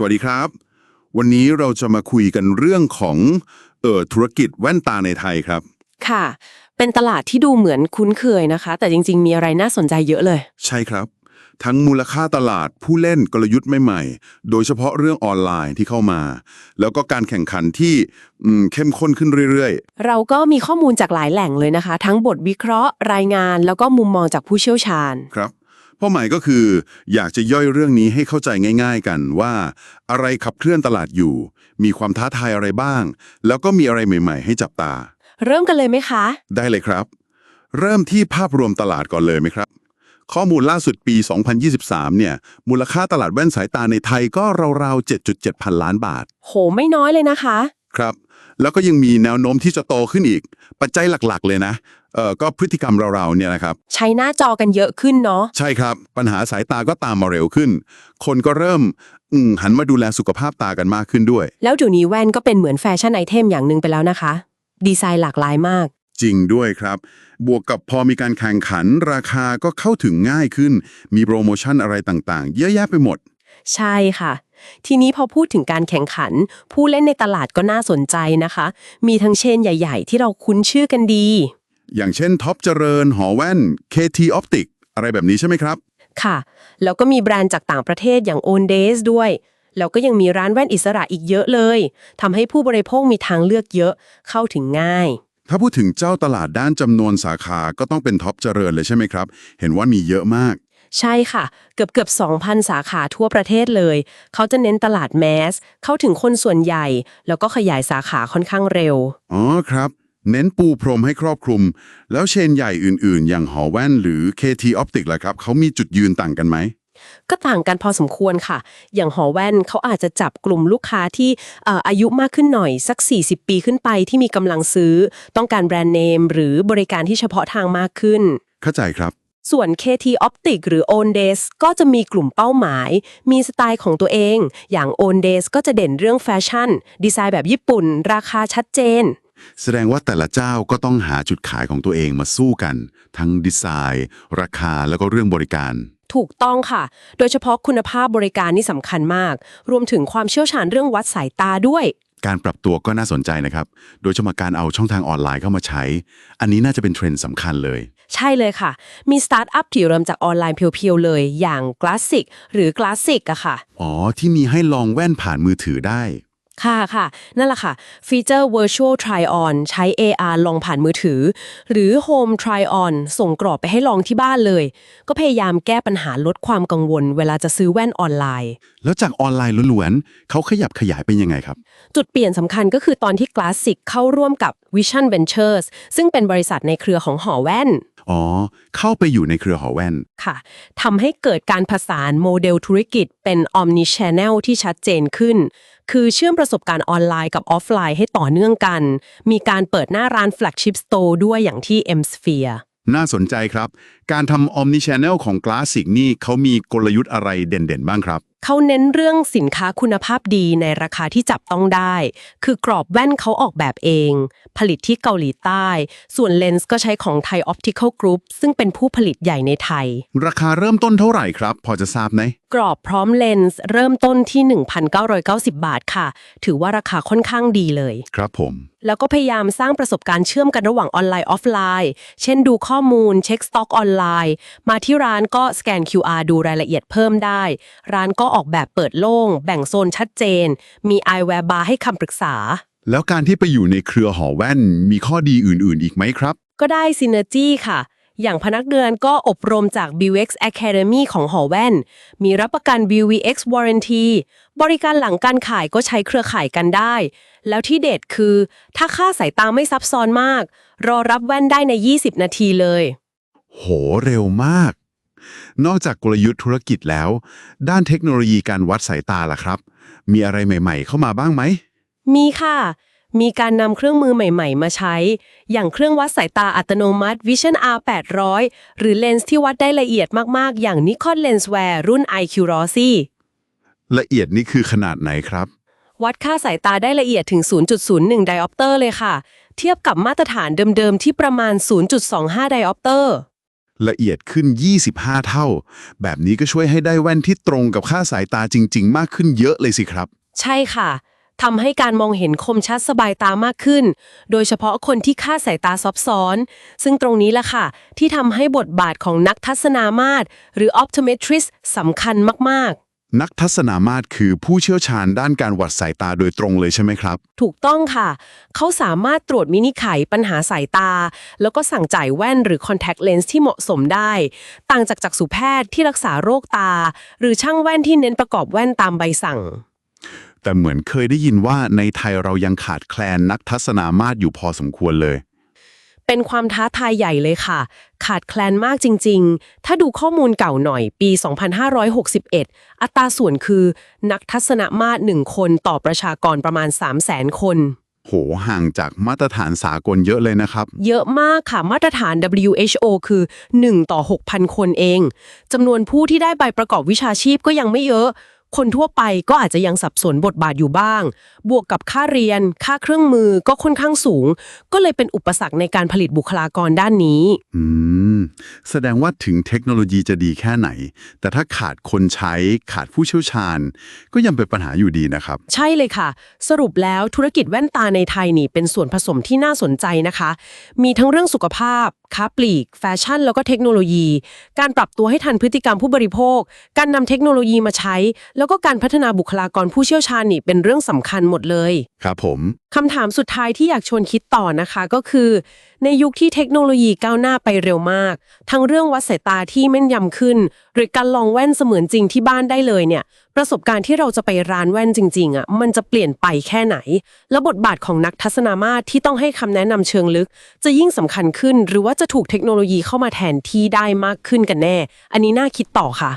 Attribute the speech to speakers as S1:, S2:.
S1: สวัสดีครับ วันนี้เราจะมาคุยกันเรื่องของเอ่อธุรกิจแว่นตาในไทยครับ
S2: ค่ะ เป็นตลาดที่ดูเหมือนคุ้นเคยนะคะ แต่จริง ๆ มีอะไรน่าสนใจเยอะเลย
S1: ใช่ครับ ทั้งมูลค่าตลาดผู้เล่นกลยุทธ์ใหม่ๆ โดยเฉพาะเรื่องออนไลน์ที่เข้ามา แล้วก็การแข่งขันที่อืมเข้มข้นขึ้นเรื่อย
S2: เราก็มีข้อมูลจากหลายแหล่งเลยนะคะ ทั้งบทวิเคราะห์ รายงาน แล้วก็มุมมองจากผู้เชี่ยวชาญ
S1: ๆ ครับ เป้าหมายก็คือ อยากจะย่อยเรื่องนี้ให้เข้าใจง่าย ๆ กันว่า อะไรขับเคลื่อนตลาดอยู่ มีความท้าทายอะไรบ้าง แล้วก็มีอะไรใหม่ ๆ ให้จับตา
S2: เริ่มกันเลยไหมคะ
S1: ได้เลยครับ เริ่มที่ภาพรวมตลาดก่อนเลยไหมครับ ข้อมูลล่าสุดปี 2023 เนี่ย มูลค่าตลาดแว่นสายตาในไทยก็ราวๆ 7.7 พันล้านบาท
S2: โหไม่น้อยเลยนะคะ
S1: ครับ แล้วก็ยังมีแนวโน้มที่จะโตขึ้นอีก ปัจจัยหลักๆ เลยนะเอ่อก็พฤติกรรมเราๆเนี่ยนะครับ
S2: ใช้หน้าจอกันเยอะขึ้นเนาะ
S1: ใช่ครับ ปัญหาสายตาก็ตามมาเร็วขึ้น คนก็เริ่มอืมหันมาดูแลสุขภาพตากันมากขึ้นด้วย
S2: แล้วเดี๋ยวนี้แว่นก็เป็นเหมือนแฟชั่นไอเทมอย่างหนึ่งไปแล้วนะคะ ดีไซน์หลากหลายมาก
S1: จริงด้วยครับ บวกกับพอมีการแข่งขัน ราคาก็เข้าถึงง่ายขึ้น มีโปรโมชั่นอะไรต่างๆ เยอะแยะไปหมด
S2: ใช่ค่ะ ทีนี้พอพูดถึงการแข่งขัน ผู้เล่นในตลาดก็น่าสนใจนะคะ มีทั้งเชนใหญ่ ๆ ที่เราคุ้นชื่อกันดี
S1: อย่างเช่นท็อปเจริญ หอแว่น KT Optic อะไรแบบนี้ใช่ไหมครับ
S2: ค่ะ แล้วก็มีแบรนด์จากต่างประเทศอย่าง o n d a y s ด้วย แล้วก็ยังมีร้านแว่นอิสระอีกเยอะเลยทำให้ผู้บริโภคมีทางเลือกเยอะเข้าถึงง่าย
S1: ถ้าพูดถึงเจ้าตลาดด้านจำนวนสาขาก็ต้องเป็นท็อปเจริญเลยใช่ไหมครับ เห็นว่ามีเยอะมาก
S2: ใช่ค่ะ เกือบเกือบ2,000 สาขาทั่วประเทศเลย เขาจะเน้นตลาดแมส เข้าถึงคนส่วนใหญ่ แล้วก็ขยายสาขาค่อนข้างเร็ว
S1: อ๋อครับ เน้นปูพรมให้ครอบคลุม แล้วเชนใหญ่อื่นๆ อย่างหอแว่นหรือ KT Optic ล่ะครับ เขามีจุดยืนต่างกันไหม
S2: ก็ต่างกันพอสมควรค่ะ อย่างหอแว่นเขาอาจจะจับกลุ่มลูกค้าที่เอ่ออายุมากขึ้นหน่อยสัก 40 ปีขึ้นไปที่มีกำลังซื้อ ต้องการแบรนด์เนมหรือบริการที่เฉพาะทางมากขึ้น
S1: เข้าใจครับ
S2: ส่วน KT Optic หรือ o n d a y s ก็จะมีกลุ่มเป้าหมาย มีสไตล์ของตัวเอง อย่าง o n d a y s ก็จะเด่นเรื่องแฟชั่น ดีไซน์แบบญี่ปุ่น ราคาชัดเจน
S1: แสดงว่าแต่ละเจ้าก็ต้องหาจุดขายของตัวเองมาสู้กัน ทั้งดีไซน์ ราคาแล้วก็เรื่องบริการ
S2: ถูกต้องค่ะ โดยเฉพาะคุณภาพบริการนี่สำคัญมาก รวมถึงความเชี่ยวชาญเรื่องวัดสายตาด้วย
S1: การปรับตัวก็น่าสนใจนะครับ โดยเฉพาะการเอาช่องทางออนไลน์เข้ามาใช้ อันนี้น่าจะเป็นเทรนด์สำคัญเลย
S2: ใช่เลยค่ะ มีสตาร์ทอัพที่เริ่มจากออนไลน์เพียวๆเลย อย่าง Classic หรือ Classic อะค่ะ
S1: อ๋อ ที่มีให้ลองแว่นผ่านมือถือได้
S2: ค่ะค่ะ นั่นแหละค่ะ ฟีเจอร์ Virtual Try On ใช้ AR ลองผ่านมือถือ หรือ Home Try On ส่งกรอบไปให้ลองที่บ้านเลย ก็พยายามแก้ปัญหาลดความกังวล เวลาจะซื้อแว่นออนไลน์
S1: แล้วจากออนไลน์ล้วนๆเขาขยับขยายเป็นยังไงครับ
S2: จุดเปลี่ยนสำคัญก็คือตอนที่ Classic เข้าร่วมกับ Vision Ventures ซึ่งเป็นบริษัทในเครือของหอแว่น
S1: อ๋อ เข้าไปอยู่ในเครือหอแว่น
S2: ค่ะทำให้เกิดการผสานโมเดลธุรกิจเป็น Omni Channel ที่ชัดเจนขึ้น คือเชื่อมประสบการณ์ออนไลน์กับออฟไลน์ให้ต่อเนื่องกัน มีการเปิดหน้าร้าน Flagship Store ด้วยอย่างที่ M Sphere
S1: น่าสนใจครับ การทำ Omni Channel ของ Classic นี่เขามีกลยุทธ์อะไรเด่นๆ บ้างครับ
S2: เขาเน้นเรื่องสินค้าคุณภาพดีในราคาที่จับต้องได้ คือกรอบแว่นเขาออกแบบเอง ผลิตที่เกาหลีใต้ ส่วนเลนส์ก็ใช้ของไทย Optical Group ซึ่งเป็นผู้ผลิตใหญ่ในไทย
S1: ราคาเริ่มต้นเท่าไหร่ครับ พอจะทราบไหม
S2: กรอบพร้อมเลนส์เริ่มต้นที่ 1,990 บาทค่ะ ถือว่าราคาค่อนข้างดีเลย
S1: ครับผม
S2: แล้วก็พยายามสร้างประสบการณ์เชื่อมกันระหว่างออนไลน์ออฟไลน์ เช่นดูข้อมูล เช็คสต็อกออนไลน์ มาที่ร้านก็สแกน QR ดูรายละเอียดเพิ่มได้ ร้านก็ออกแบบเปิดโล่ง แบ่งโซนชัดเจน มี eyewear bar ให้คำปรึกษา
S1: แล้วการที่ไปอยู่ในเครือหอแว่นมีข้อดีอื่นๆ อีกไหมครับ
S2: ก็ได้ Synergy ค่ะ อย่างพนักงานก็อบรมจาก BWX Academy ของหอแว่น มีรับประกัน BWX Warranty บริการหลังการขายก็ใช้เครือข่ายกันได้ แล้วที่เด็ดคือ ถ้าค่าสายตาไม่ซับซ้อนมาก รอรับแว่นได้ใน 20 นาทีเลย
S1: โหเร็วมาก นอกจากกลยุทธ์ธุรกิจแล้ว ด้านเทคโนโลยีการวัดสายตาล่ะครับ มีอะไรใหม่ ๆ เข้ามาบ้างไหม
S2: มีค่ะ มีการนำเครื่องมือใหม่ ๆ มาใช้ อย่างเครื่องวัดสายตาอัตโนมัติ Vision R 800หรือเลนส์ที่วัดได้ละเอียดมากๆ อย่าง Nikon Lenswear รุ่น IQ Rossi
S1: ละเอียดนี่คือขนาดไหนครับ
S2: วัดค่าสายตาได้ละเอียดถึง 0.01 ไดออปเตอร์เลยค่ะ เทียบกับมาตรฐานเดิมๆที่ประมาณ 0.25 ไดออปเตอร์
S1: ละเอียดขึ้น 25 เท่า แบบนี้ก็ช่วยให้ได้แว่นที่ตรงกับค่าสายตาจริง ๆ มากขึ้นเยอะเลยสิครับ
S2: ใช่ค่ะทำให้การมองเห็นคมชัดสบายตามากขึ้น โดยเฉพาะคนที่ค่าสายตาซับซ้อน ซึ่งตรงนี้ล่ะค่ะ ที่ทำให้บทบาทของนักทัศนามาตรหรือ optometrist สำคัญมาก ๆ
S1: นักทัศนามาตรคือผู้เชี่ยวชาญด้านการวัดสายตาโดยตรงเลยใช่ไหมครับ
S2: ถูกต้องค่ะ เขาสามารถตรวจวินิจฉัยปัญหาสายตา แล้วก็สั่งจ่ายแว่นหรือ contact lens ที่เหมาะสมได้ ต่างจากจักษุแพทย์ที่รักษาโรคตา หรือช่างแว่นที่เน้นประกอบแว่นตามใบสั่ง
S1: แต่เหมือนเคยได้ยินว่าในไทยเรายังขาดแคลนนักทัศนามาตรอยู่พอสมควรเลย
S2: เป็นความท้าทายใหญ่เลยค่ะ ขาดแคลนมากจริง ๆ ถ้าดูข้อมูลเก่าหน่อยปี 2561 อัตราส่วนคือนักทัศนมาตร1คนต่อประชากรประมาณ 300,000 คน
S1: โห ห่างจากมาตรฐานสากลเยอะเลยนะครับ
S2: เยอะมากค่ะ มาตรฐาน WHO คือ 1 ต่อ 6,000 คนเองจำนวนผู้ที่ได้ใบประกอบวิชาชีพก็ยังไม่เยอะ คนทั่วไปก็อาจจะยังสับสนบทบาทอยู่บ้าง บวกกับค่าเรียน ค่าเครื่องมือก็ค่อนข้างสูง ก็เลยเป็นอุปสรรคในการผลิตบุคลากรด้านนี้
S1: อืม แสดงว่าถึงเทคโนโลยีจะดีแค่ไหน แต่ถ้าขาดคนใช้ขาดผู้เชี่ยวชาญ ก็ยังเป็นปัญหาอยู่ดีนะครับ
S2: ใช่เลยค่ะ สรุปแล้วธุรกิจแว่นตาในไทยนี่เป็นส่วนผสมที่น่าสนใจนะคะ มีทั้งเรื่องสุขภาพค้าปลีก แฟชั่น แล้วก็เทคโนโลยี การปรับตัวให้ทันพฤติกรรมผู้บริโภค การนำเทคโนโลยีมาใช้แล้วก็การพัฒนาบุคลากรผู้เชี่ยวชาญนี่เป็นเรื่องสำคัญหมดเลย
S1: ครับผม
S2: คำถามสุดท้ายที่อยากชวนคิดต่อนะคะ ก็คือ ในยุคที่เทคโนโลยีก้าวหน้าไปเร็วมาก ทั้งเรื่องวัดสายตาที่แม่นยำขึ้น หรือการลองแว่นเสมือนจริงที่บ้านได้เลยเนี่ย ประสบการณ์ที่เราจะไปร้านแว่นจริงๆอะมันจะเปลี่ยนไปแค่ไหน แล้วบทบาทของนักทัศนามาตรที่ต้องให้คำแนะนำเชิงลึก จะยิ่งสำคัญขึ้น หรือว่าจะถูกเทคโนโลยีเข้ามาแทนที่ได้มากขึ้นกันแน่ อันนี้น่าคิดต่อค่ะ